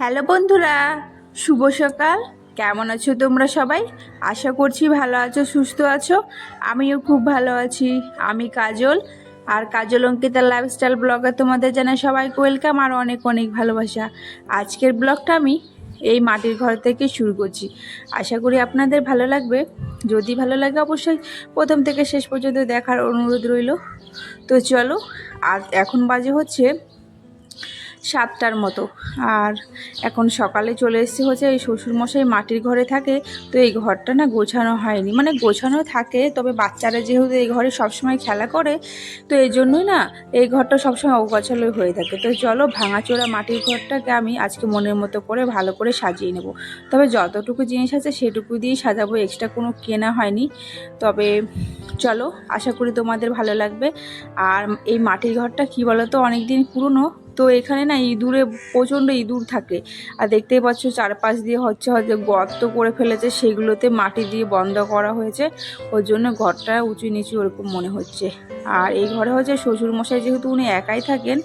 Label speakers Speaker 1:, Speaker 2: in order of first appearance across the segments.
Speaker 1: Hello বন্ধুরা, শুভ সকাল। কেমন আছো তোমরা সবাই? আশা করছি ভালো আছো, সুস্থ আছো। আমিও খুব ভালো আছি। আমি কাজল, আর কাজল অঙ্কিতার লাইফস্টাইল ব্লগে তোমাদের জানাই সবাইকে ওয়েলকাম আর অনেক অনেক ভালোবাসা। আজকের ব্লগটা আমি এই মাটির ঘর থেকে শুরু করছি। আশা করি আপনাদের ভালো লাগবে। যদি ভালো লাগে অবশ্যই প্রথম থেকে শেষ পর্যন্ত দেখার অনুরোধ রইল। তো চলো আর এখন বাজে হচ্ছে সাতটার মতো। আর এখন সকালে চলে এসেছি হচ্ছে এই শ্বশুরমশাই মাটির ঘরে থাকে, তো এই ঘরটা না গোছানো হয়নি। মানে গোছানো থাকে, তবে বাচ্চারা যেহেতু এই ঘরে সবসময় খেলা করে, তো এই জন্যই না এই ঘরটা সবসময় অগোছালো হয়ে থাকে। তো চলো ভাঙাচোরা মাটির ঘরটাকে আমি আজকে মনের মতো করে ভালো করে সাজিয়ে নেব। তবে যতটুকু জিনিস আছে সেটুকু দিয়েই সাজাবো এক্সট্রা কোনো কেনা হয়নি। তবে চলো, আশা করি তোমাদের ভালো লাগবে। আর এই মাটির ঘরটা কি বলো তো অনেক দিন পুরনো তো এখানে না ইঁদুরে প্রচণ্ড ইঁদুর থাকে। আর দেখতেই পাচ্ছ চারপাশ দিয়ে হচ্ছে হয়তো গর্ত করে ফেলেছে, সেগুলোতে মাটি দিয়ে বন্ধ করা হয়েছে। ওর জন্য ঘরটা উঁচু নিচু ওরকম মনে হচ্ছে। আর এই ঘরে হচ্ছে শ্বশুরমশাই যেহেতু উনি একাই থাকেন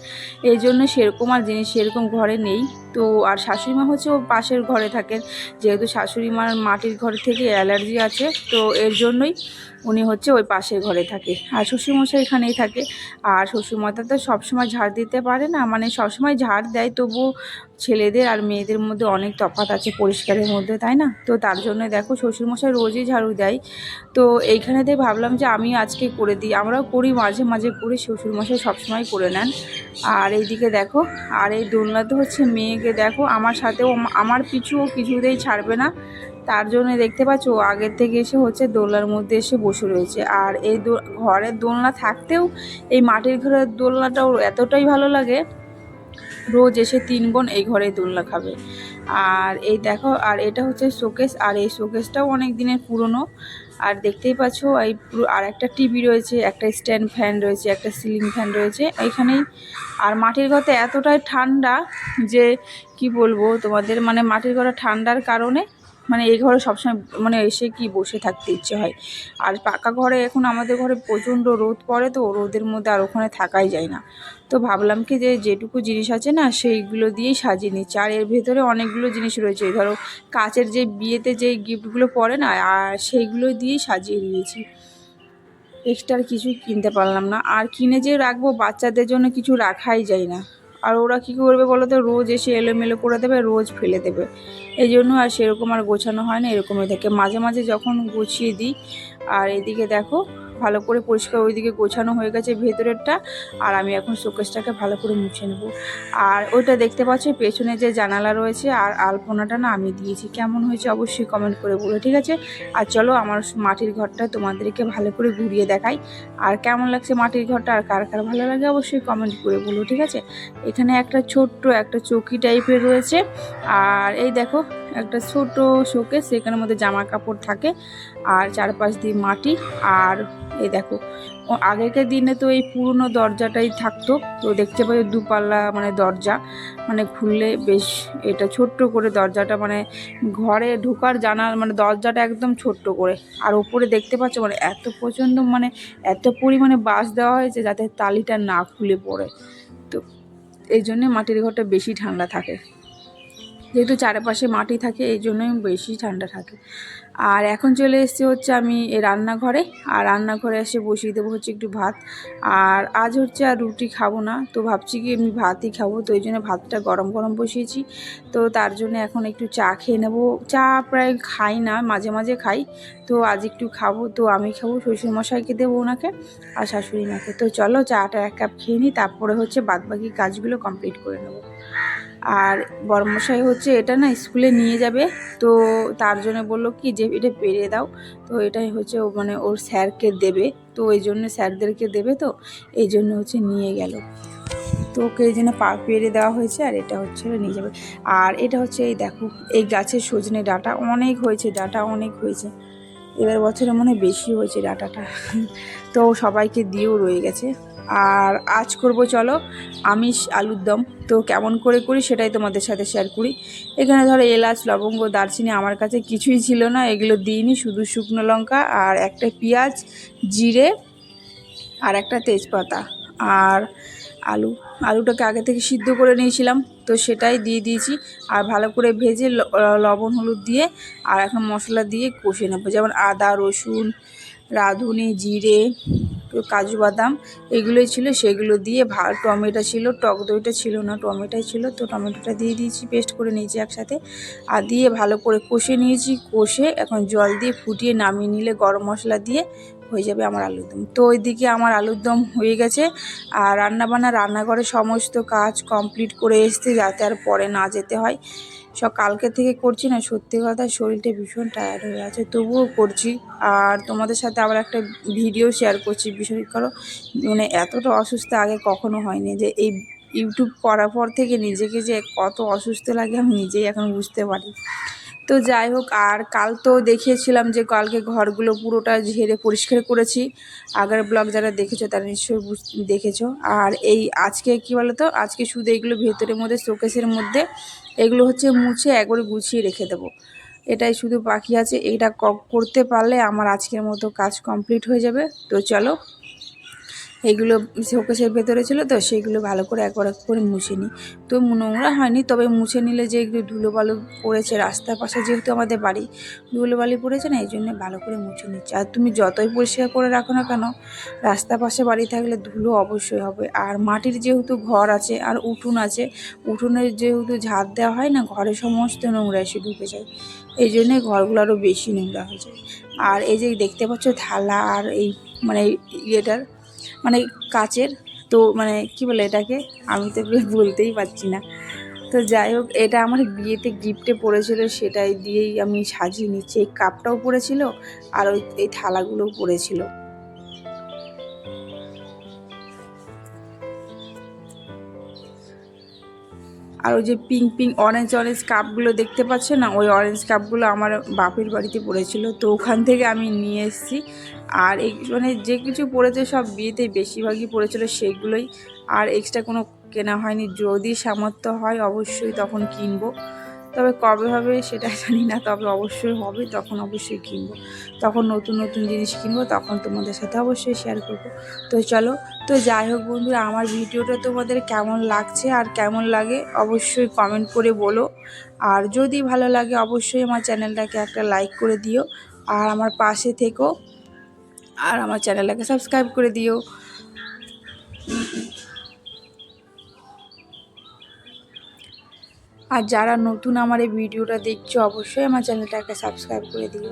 Speaker 1: এই জন্য সেরকম আর জিনিস, সেরকম ঘরে নেই। তো আর শাশুড়ি মা হচ্ছে ও পাশের ঘরে থাকেন। যেহেতু শাশুড়ি মার মাটির ঘর থেকে অ্যালার্জি আছে, তো এর জন্যই উনি হচ্ছে ওই পাশের ঘরে থাকে। আর শ্বশুরমশাই এখানেই থাকে। আর শ্বশুরমাতা তো সবসময় ঝাড় দিতে পারে না মানে সবসময় ঝাড় দেয় তবু ছেলেদের আর মেয়েদের মধ্যে অনেক তফাৎ আছে পরিষ্কারের মধ্যে, তাই না? তো তার জন্য দেখো শ্বশুরমশাই রোজই ঝাড়ু দেয়। তো এইখানে এইখানেতে ভাবলাম যে আমি আজকে করে দিই। আমরাও করি, মাঝে মাঝে করি, শ্বশুরমশাই সবসময় করে নেন। আর এইদিকে দেখো, আর এই দোলনাতে হচ্ছে মেয়েকে দেখো, আমার সাথেও আমার পিছু ও কিছুতেই ছাড়বে না। তার জন্য দেখতে পাচ্ছ আগের থেকে এসে হচ্ছে দোলনার মধ্যে এসে বসে রয়েছে। আর এই ঘরের দোলনা থাকতেও এই মাটির ঘরের দোলনাটা ওর এতটাই ভালো লাগে রোজ এসে তিন বোন এই ঘরে দোলনা খাবে। আর এই দেখো, আর এটা হচ্ছে শোকেস, আর এই শোকেসটাও অনেক দিনের পুরনো। আর দেখতেই পাচ্ছ, এই আর একটা টিভি রয়েছে, একটা স্ট্যান্ড ফ্যান রয়েছে, একটা সিলিং ফ্যান রয়েছে। এইখানেই, আর মাটির ঘরতে এতটাই ঠান্ডা যে, কি বলব তোমাদের মানে মাটির ঘরে ঠান্ডার কারণে মানে এই ঘরে সবসময় মানে এসে কি বসে থাকতে ইচ্ছে হয়? আর পাকা ঘরে এখন আমাদের ঘরে প্রচণ্ড রোদ পড়ে তো, রোদের মধ্যে আর ওখানে থাকাই যায় না। তো ভাবলাম কি যে যেটুকু জিনিস আছে না, সেইগুলো দিয়েই সাজিয়ে নিচ্ছি আর এর ভেতরে অনেকগুলো জিনিস রয়েছে। ধরো কাচের যে বিয়েতে যে গিফটগুলো পড়ে না, আর সেইগুলো দিয়েই সাজিয়ে নিয়েছি এক্সট্রা কিছু কিনতে পারলাম না। আর কিনে যে রাখব, বাচ্চাদের জন্য কিছু রাখাই যায় না। আর ওরা কী করবে বলো তো? রোজ এসে এলোমেলো করে দেবে, রোজ ফেলে দেবে। এই জন্য আর সেরকম আর গোছানো হয় না, এরকমই থাকে। মাঝে মাঝে যখন গুছিয়ে দিই, আর এদিকে দেখো ভালো করে পরিষ্কার ওইদিকে গোছানো হয়ে গেছে ভেতরেরটা, আর আমি এখন শোকেসটাকে ভালো করে মুছে নেব। আর ওইটা দেখতে পাচ্ছ পেছনে যে জানালা রয়েছে আর আলপনাটা না আমি দিয়েছি। কেমন হয়েছে অবশ্যই কমেন্ট করে বলো, ঠিক আছে? আর চলো আমার মাটির ঘরটা তোমাদেরকে ভালো করে ঘুরিয়ে দেখাই। আর কেমন লাগছে মাটির ঘরটা, আর কার কার ভালো লাগে অবশ্যই কমেন্ট করে বলো, ঠিক আছে? এখানে একটা ছোট্ট একটা চৌকি টাইপের রয়েছে। আর এই দেখো একটা ছোট শোকেস সেখানের মধ্যে জামা কাপড় থাকে আর চারপাশ দিয়ে মাটি। আর এই দেখো আগেকার দিনে তো এই পুরনো দরজাটাই থাকতো। তো দেখতে পাই দুপাল্লা মানে দরজা মানে খুললে বেশ এটা ছোট্ট করে দরজাটা মানে ঘরে ঢোকার জানাল মানে দরজাটা একদম ছোট্ট করে। আর ওপরে দেখতে পাচ্ছ মানে এত প্রচণ্ড মানে এত পরিমাণে বাঁশ দেওয়া হয়েছে যাতে তালিটা না খুলে পড়ে। তো এই জন্যে মাটির ঘরটা বেশি ঠান্ডা থাকে। যেহেতু চারপাশে মাটি থাকে, এই জন্যই বেশি ঠান্ডা থাকে। আর এখন চলে এসছে হচ্ছে আমি এই রান্নাঘরে। আর রান্নাঘরে এসে বসিয়ে দেবো হচ্ছে একটু ভাত। আর আজ হচ্ছে আর রুটি খাব না, তো ভাবছি কি আমি ভাতই খাব, তো ওই জন্য ভাতটা গরম গরম বসিয়েছি। তো তার জন্য এখন একটু চা খেয়ে নেব। চা প্রায় খাই না, মাঝে মাঝে খাই। তো আজ একটু খাব, তো আমি খাব, শ্বশুরমশাইকে দেবো ওনাকে আর শাশুড়ি মাকে। তো চলো চাটা এক কাপ খেয়ে নিই, তারপরে হচ্ছে বাদবাকি কাজগুলো কমপ্লিট করে নেব। আর বড়মশাই হচ্ছে এটা না স্কুলে নিয়ে যাবে। তো তার জন্য বলল কি যে এটা পেরে দাও। তো এটাই হচ্ছে ও মানে ওর স্যারকে দেবে। তো এই জন্য স্যারদেরকে দেবে তো, এই জন্য হচ্ছে নিয়ে গেল। তো ওকে এই জন্য পা পেরে দেওয়া হয়েছে আর এটা হচ্ছে নিয়ে যাবে। আর এটা হচ্ছে এই দেখো, এই গাছের সজনে ডাটা অনেক হয়েছে, ডাটা অনেক হয়েছে। এবার বছরে মনে হয় বেশি হয়েছে ডাটাটা। তো সবাইকে দিয়েও রয়ে গেছে। আর আজ করব চলো আমিষ আলুর দম। তো কেমন করে করি সেটাই তোমাদের সাথে শেয়ার করি। এখানে ধরো এলাচ, লবঙ্গ, দারচিনি আমার কাছে কিছুই ছিল না। এগুলো দিইনি, শুধু শুকনো লঙ্কা আর একটা পেঁয়াজ, জিরে আর একটা তেজপাতা আর আলু। আলুটাকে আগে থেকে সিদ্ধ করে নিয়েছিলাম, তো সেটাই দিয়ে দিয়েছি। আর ভালো করে ভেজে লবণ, হলুদ দিয়ে আর এখন মশলা দিয়ে কষে নেব। যেমন আদা, রসুন, রাঁধুনি, জিরে কাজু বাদাম এগুলোই ছিল, সেগুলো দিয়ে ভা টমেটো ছিল, টক দইটা ছিল না, টমেটোই ছিল। তো টমেটোটা দিয়ে দিয়েছি, পেস্ট করে নিয়েছি একসাথে। আর দিয়ে ভালো করে কষে নিয়েছি, কষে এখন জল দিয়ে ফুটিয়ে নামিয়ে নিলে গরম মশলা দিয়ে হয়ে যাবে আমার আলুর দম। তো ওইদিকে আমার আলুর দম হয়ে গেছে আর রান্নাবান্না, রান্নাঘরে সমস্ত কাজ কমপ্লিট করে এসছে যাতে আর পরে না যেতে হয়। সব কালকে থেকে করছি না, সত্যি কথা শরীরটা ভীষণ টায়ার্ড হয়ে আছে, তবুও করছি। আর তোমাদের সাথে আবার একটা ভিডিও শেয়ার করছি বিশেষ করো মানে এতটা অসুস্থ আগে কখনো হয়নি যে এই ইউটিউব করার পর থেকে নিজেকে যে কত অসুস্থ লাগে আমি নিজেই এখন বুঝতে পারি। তো যাই হোক, আর কাল তো দেখিয়েছিলাম যে কালকে ঘরগুলো পুরোটা ঝেড়ে পরিষ্কার করেছি। আগের ব্লগ যারা দেখেছ তারা নিশ্চয়ই দেখেছ। আর এই আজকে কি তো আজকে শুধু এগুলো ভেতরের মধ্যে, শোকেসের মধ্যে এগুলো হচ্ছে মুছে একবারে গুছিয়ে রেখে দেবো। এটাই শুধু বাকি আছে। এটা করতে পারলে আমার আজকের মতো কাজ কমপ্লিট হয়ে যাবে। তো চলো এগুলো শোকেসের ভেতরে ছিল তো, সেগুলো ভালো করে একবার এক করে মুছে নিই। তো নোংরা হয়নি, তবে মুছে নিলে যে একটু ধুলো বালু পড়েছে রাস্তার পাশে, যেহেতু আমাদের বাড়ি ধুলো বালি পড়েছে না, এই জন্য ভালো করে মুছে নিচ্ছে। আর তুমি যতই পরিষ্কার করে রাখো না কেন, রাস্তার পাশে বাড়ি থাকলে ধুলো অবশ্যই হবে। আর মাটির যেহেতু ঘর আছে আর উঠোন আছে উঠোনের যেহেতু ঝাড় দেওয়া হয় না, ঘরে সমস্ত নোংরা এসে ঢুকে যায়। এই জন্যে ঘরগুলো আরও বেশি নোংরা হয়ে যায়। আর এই যে দেখতে পাচ্ছ থালা আর এই মানে ইয়েটার মানে কাচের, তো মানে কি বলে এটাকে? আমি তো বলতেই পারছি না। তো যাই হোক, এটা আমার বিয়েতে গিফটে পড়েছিল, সেটাই দিয়েই আমি সাজিয়ে নিচ্ছি। এই কাপটাও পড়েছিল, আর ওই, এই থালাগুলোও পড়েছিল। আর ওই যে পিঙ্ক পিঙ্ক অরেঞ্জ অরেঞ্জ কাপগুলো দেখতে পাচ্ছে না? ওই অরেঞ্জ কাপগুলো আমার বাপের বাড়িতে পড়েছিল। তো ওখান থেকে আমি নিয়ে এসেছি। আর এই মানে যে কিছু পড়েছে সব বিয়েতে বেশিরভাগই পড়েছিল সেগুলোই। আর এক্সট্রা কোনো কেনা হয়নি। যদি সামর্থ্য হয় অবশ্যই তখন কিনবো। তবে কবে হবে সেটা জানি না, তবে অবশ্যই হবে, তখন অবশ্যই কিনবো। তখন নতুন নতুন জিনিস কিনবো, তখন তোমাদের সাথে অবশ্যই শেয়ার করব। তো চলো, তো যাই হোক বন্ধুরা, আমার ভিডিওটা তোমাদের কেমন লাগছে আর কেমন লাগে অবশ্যই কমেন্ট করে বলো। আর যদি ভালো লাগে, অবশ্যই আমার চ্যানেলটাকে একটা লাইক করে দিও। আর আমার পাশে থেকো, আর আমার চ্যানেলটাকে সাবস্ক্রাইব করে দিও। আর যারা নতুন আমার এই ভিডিওটা দেখছ, অবশ্যই আমার চ্যানেলটাকে সাবস্ক্রাইব করে দিও।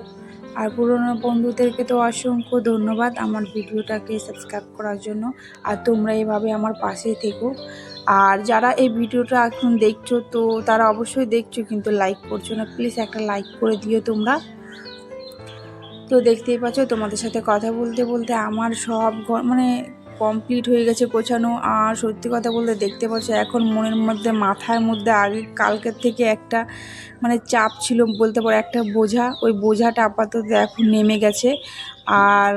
Speaker 1: আর পুরনো বন্ধুদেরকে তো অসংখ্য ধন্যবাদ আমার ভিডিওটাকে সাবস্ক্রাইব করার জন্য। আর তোমরা এভাবে আমার পাশে থেকো। আর যারা এই ভিডিওটা এখন দেখছ, তো তারা অবশ্যই দেখছ, কিন্তু লাইক করছ না। প্লিজ একটা লাইক করে দিও তোমরা। তো দেখতেই পাচ্ছ, তোমাদের সাথে কথা বলতে বলতে আমার সব ঘর- মানে কমপ্লিট হয়ে গেছে গোছানো। আর সত্যি কথা বলতে দেখতে পাচ্ছ, এখন মনের মধ্যে, মাথার মধ্যে আগে কালকের থেকে একটা মানে চাপ ছিল বলতে পারো, একটা বোঝা। ওই বোঝাটা আপাতত এখন নেমে গেছে। আর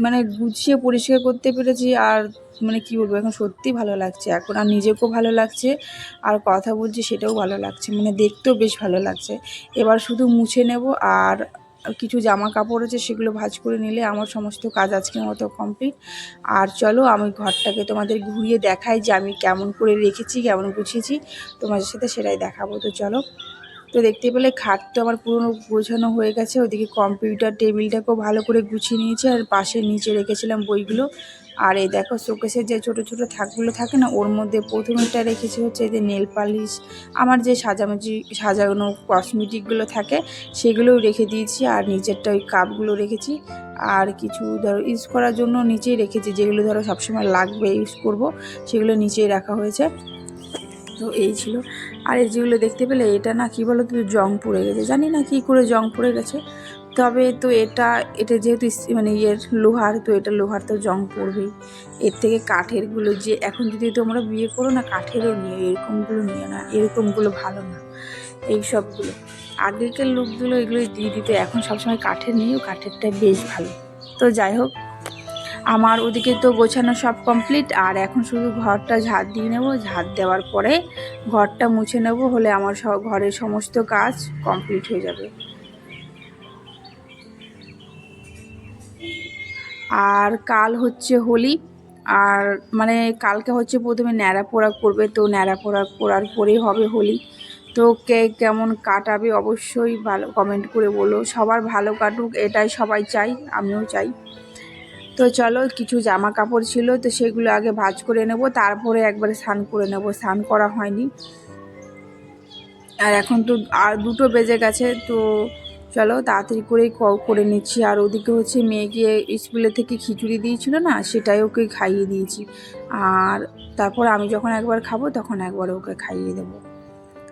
Speaker 1: মানে গুছিয়ে পরিষ্কার করতে পেরেছি। আর মানে কি বলব, এখন সত্যি ভালো লাগছে। এখন আর নিজেকেও ভালো লাগছে। আর কথা বলছি সেটাও ভালো লাগছে। মানে দেখতেও বেশ ভালো লাগছে। এবার শুধু মুছে নেব। আর কিছু জামা কাপড় আছে, সেগুলো ভাজ করে নিলে আমার সমস্ত কাজ আজকের মতো কমপ্লিট আর চলো, আমি ঘরটাকে তোমাদের ঘুরিয়ে দেখাই যে আমি কেমন করে রেখেছি, কেমন গুছিয়েছি। তোমাদের সাথে সেটাই দেখাবো। তো চলো, তো দেখতে পেলে খাট তো আমার পুরনো গোছানো হয়ে গেছে। ওদিকে কম্পিউটার টেবিলটাকেও ভালো করে গুছিয়ে নিয়েছে। আর পাশে নিচে রেখেছিলাম বইগুলো। আর এই দেখো শোকেসের যে ছোটো ছোটো থাকগুলো থাকে না, ওর মধ্যে প্রথমেটা রেখেছি হচ্ছে এই যে নেল পালিশ, আমার যে সাজামাজি, সাজানো কসমেটিকগুলো থাকে, সেগুলোও রেখে দিয়েছি আর নিচেরটা ওই কাপগুলো রেখেছি। আর কিছু ধরো ইউজ করার জন্য নিচেই রেখেছি, যেগুলো ধরো সবসময় লাগবে ইউজ করব, সেগুলো নিচেই রাখা হয়েছে। তো এই ছিল। আর এই যেগুলো দেখতে পেলে, এটা না কি বলো তো জং পড়ে গেছে। জানি না কি করে জং পড়ে গেছে। তবে তো এটা এটা যেহেতু মানে ইয়ের লোহার, তো এটা লোহার তো জং পড়বেই এর থেকে কাঠেরগুলো যে, এখন যদি তোমরা বিয়ে করো না, কাঠেরও নিয়ে, এরকমগুলো নিয়ে না, এরকমগুলো ভালো না, এই সবগুলো। আগেকার লোকগুলো এগুলো দিয়ে দিতে, এখন সবসময় কাঠের নিয়েও কাঠেরটা বেশ ভালো। তো যাই হোক, আমার ওদিকে তো গোছানো সব কমপ্লিট আর এখন শুধু ঘরটা ঝাড় দিয়ে নেব। ঝাড় দেওয়ার পরে ঘরটা মুছে নেব, হলে আমার ঘরের সমস্ত কাজ কমপ্লিট হয়ে যাবে। আর কাল হচ্ছে হোলি, আর মানে কালকে হচ্ছে প্রথমে ন্যাড়া পোড়া করবে, তো ন্যাড়া পোড়া করার পরেই হবে হোলি। তো কে কেমন কাটাবে অবশ্যই ভালো কমেন্ট করে বলো। সবার ভালো কাটুক, এটাই সবাই চাই, আমিও চাই। তো চলো, কিছু জামা কাপড় ছিল, তো সেগুলো আগে ভাজ করে নেব, তারপরে একবারে স্নান করে নেব। স্নান করা হয়নি। আর এখন তো আর দুটো বেজে গেছে, তো চলো তাড়াতাড়ি করেই ক- করে নিচ্ছি। আর ওদিকে হচ্ছে মেয়েকে স্কুলে থেকে খিচুড়ি দিয়েছিল না, সেটাই ওকে খাইয়ে দিয়েছি। আর তারপর আমি যখন একবার খাব, তখন একবার ওকে খাইয়ে দেবো।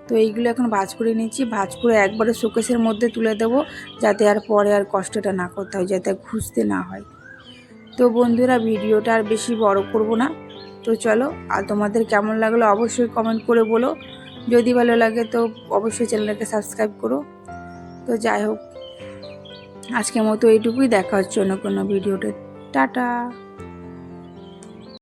Speaker 1: তো এইগুলো এখন ভাজ করে নিচ্ছি। ভাজ করে একবারে শোকেসের মধ্যে তুলে দেবো, যাতে আর পরে আর কষ্টটা না করতে হয়, যাতে খুঁজতে না হয়। তো বন্ধুরা, ভিডিওটা আর বেশি বড় করব না। তো চলো, আর তোমাদের কেমন লাগল অবশ্যই কমেন্ট করে বলো। যদি ভালো লাগে তো অবশ্যই চ্যানেলটাকে সাবস্ক্রাইব করো। তো যাই হোক আজকের মতো এইটুকুই। দেখা হচ্ছে অন্য কোনো ভিডিওতে। টাটা।